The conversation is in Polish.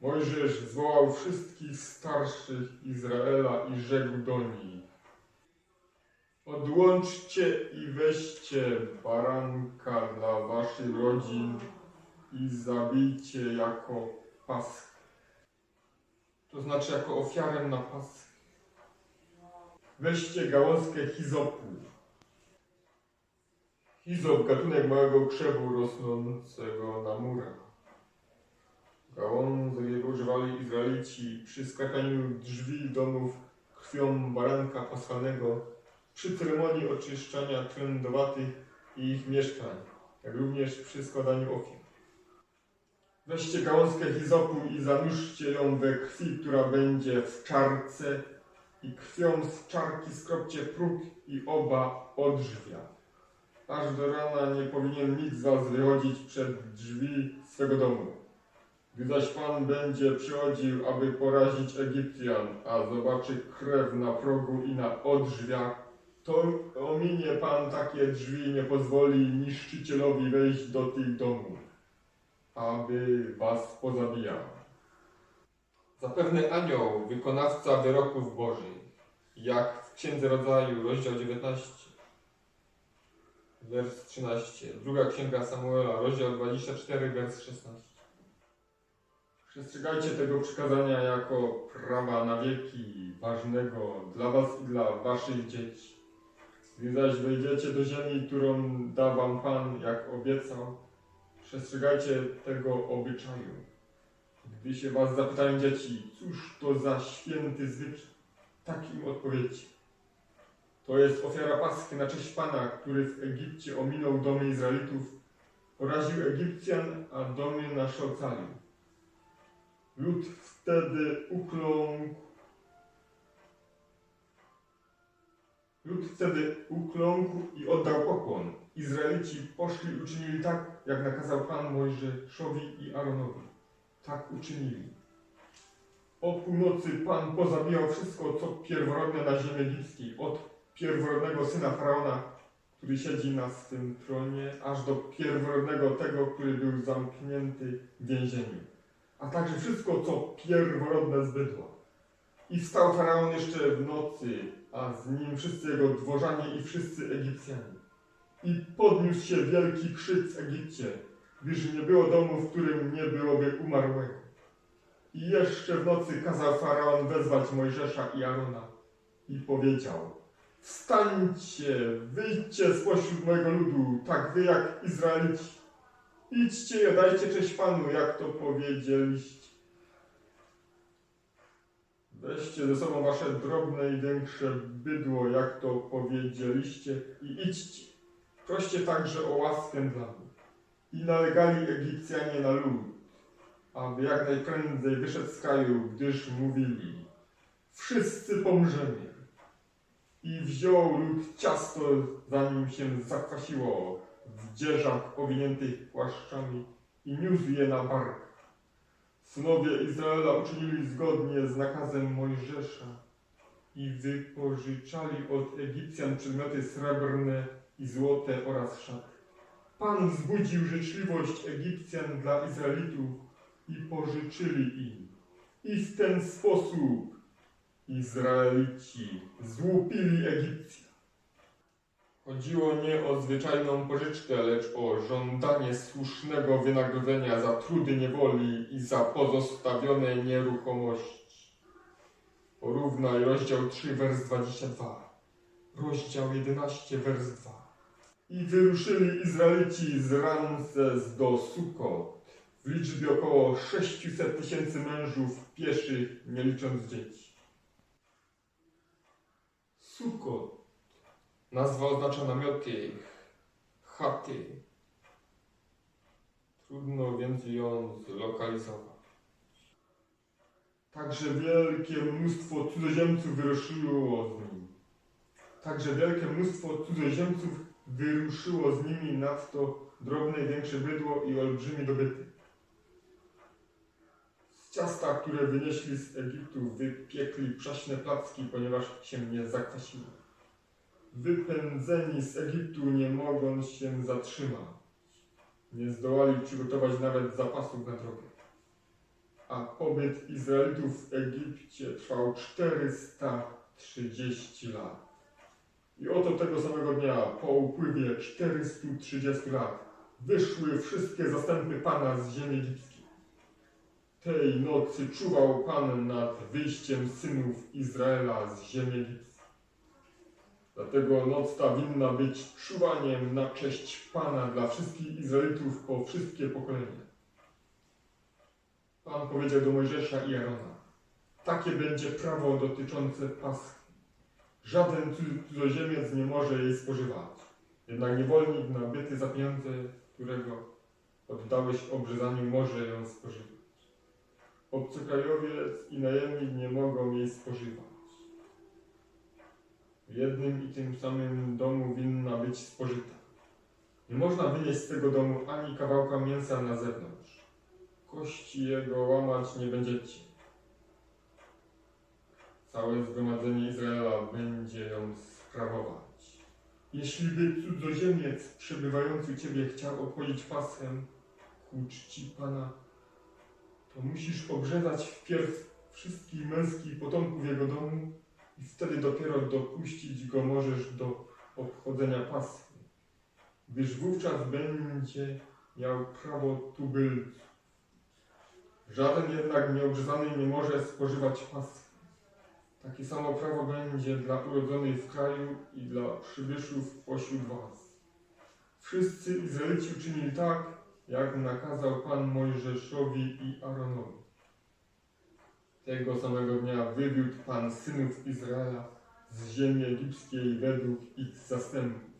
Mojżesz zwołał wszystkich starszych Izraela i rzekł do nich Odłączcie i weźcie baranka dla waszych rodzin i zabijcie jako paskę. To znaczy jako ofiarę na paskę. Weźcie gałązkę hizopu. Hizop, gatunek małego krzewu rosnącego na murach. Gałązek jego używali Izraelici przy skakaniu drzwi domów krwią baranka paschalnego, przy ceremonii oczyszczania trędowatych i ich mieszkań, jak również przy składaniu ofiar. Weźcie gałązkę hizopu i zanurzcie ją we krwi, która będzie w czarce i krwią z czarki skropcie próg i oba odrzwia. Aż do rana nie powinien nikt z was wychodzić przed drzwi swego domu. Gdy zaś Pan będzie przychodził, aby porazić Egipcjan, a zobaczy krew na progu i na odrzwiach, to ominie Pan takie drzwi i nie pozwoli niszczycielowi wejść do tych domów, aby was pozabijał. Zapewne anioł, wykonawca wyroków Bożych, jak w Księdze Rodzaju, rozdział 19, wers 13, druga Księga Samuela, rozdział 24, wers 16. Przestrzegajcie tego przykazania jako prawa na wieki, ważnego dla was i dla waszych dzieci. Gdy zaś wejdziecie do ziemi, którą da wam Pan, jak obiecał, przestrzegajcie tego obyczaju. Gdy się was zapytają dzieci, cóż to za święty zwyczaj, tak im odpowiedzcie. To jest ofiara Paschy na cześć Pana, który w Egipcie ominął domy Izraelitów, poraził Egipcjan, a domy nasze ocalił. Lud wtedy ukląkł. Lud wtedy ukląkł i oddał pokłon. Izraelici poszli i uczynili tak, jak nakazał Pan Mojżeszowi i Aaronowi. Tak uczynili. O północy Pan pozabijał wszystko, co pierworodne na ziemi egipskiej, od pierworodnego syna Faraona, który siedzi na swym tronie, aż do pierworodnego tego, który był zamknięty w więzieniu a także wszystko, co pierworodne z bydła. I wstał Faraon jeszcze w nocy, a z nim wszyscy jego dworzanie i wszyscy Egipcjanie. I podniósł się wielki krzyk w Egipcie, gdyż nie było domu, w którym nie byłoby umarłego. I jeszcze w nocy kazał Faraon wezwać Mojżesza i Arona i powiedział Wstańcie, wyjdźcie spośród mojego ludu, tak wy jak Izraelici Idźcie dajcie cześć Panu, jak to powiedzieliście. Weźcie ze sobą wasze drobne i większe bydło, jak to powiedzieliście, i idźcie. Proście także o łaskę dla mnie. I nalegali Egipcjanie na lud, aby jak najprędzej wyszedł z kraju, gdyż mówili, wszyscy pomrzemy. I wziął lud ciasto, zanim się zakwasiło, w dzieżach owiniętych płaszczami i niósł je na bark. Synowie Izraela uczynili zgodnie z nakazem Mojżesza i wypożyczali od Egipcjan przedmioty srebrne i złote oraz szaty. Pan wzbudził życzliwość Egipcjan dla Izraelitów i pożyczyli im. I w ten sposób Izraelici złupili Egipcjan. Chodziło nie o zwyczajną pożyczkę, lecz o żądanie słusznego wynagrodzenia za trudy niewoli i za pozostawione nieruchomości. Porównaj rozdział 3, wers 22, rozdział 11, wers 2. I wyruszyli Izraelici z Ramses do Sukot w liczbie około 600 tysięcy mężów pieszych, nie licząc dzieci. Sukot Nazwa oznacza namioty, chaty. Trudno więc ją zlokalizować. Także wielkie mnóstwo cudzoziemców wyruszyło z nim. Także wielkie mnóstwo cudzoziemców wyruszyło z nimi nadto drobne i większe bydło i olbrzymi dobyty. Z ciasta, które wynieśli z Egiptu, wypiekli przaśne placki, ponieważ się nie zakwasiły wypędzeni z Egiptu, nie mogąc się zatrzymać. Nie zdołali przygotować nawet zapasów na drogę. a pobyt Izraelitów w Egipcie trwał 430 lat. I oto tego samego dnia, po upływie 430 lat, wyszły wszystkie zastępy Pana z ziemi egipskiej. Tej nocy czuwał Pan nad wyjściem synów Izraela z ziemi egipskiej. Dlatego noc ta winna być czuwaniem na cześć Pana dla wszystkich Izraelitów po wszystkie pokolenia. Pan powiedział do Mojżesza i Arona, takie będzie prawo dotyczące Paschy. Żaden cud- cudzoziemiec nie może jej spożywać. Jednak niewolnik nabyty za pieniądze, którego oddałeś obrzezaniu, może ją spożywać. Obcokrajowiec i najemnik nie mogą jej spożywać. W jednym i tym samym domu winna być spożyta. Nie można wynieść z tego domu ani kawałka mięsa na zewnątrz. Kości jego łamać nie będziecie. Całe zgromadzenie Izraela będzie ją sprawować. Jeśli by cudzoziemiec przebywający u Ciebie chciał obchodzić Paschę ku czci Pana, to musisz obrzezać wpierw wszystkich męskich potomków jego domu i wtedy dopiero dopuścić go możesz do obchodzenia Paschy, gdyż wówczas będzie miał prawo tubylców. Żaden jednak nieobrzezany nie może spożywać Paschy. Takie samo prawo będzie dla urodzonych w kraju i dla przybyszów pośród was. Wszyscy Izraelici uczynili tak, jak nakazał Pan Mojżeszowi i Aaronowi. Tego samego dnia wywiódł Pan synów Izraela z ziemi egipskiej według ich zastępów.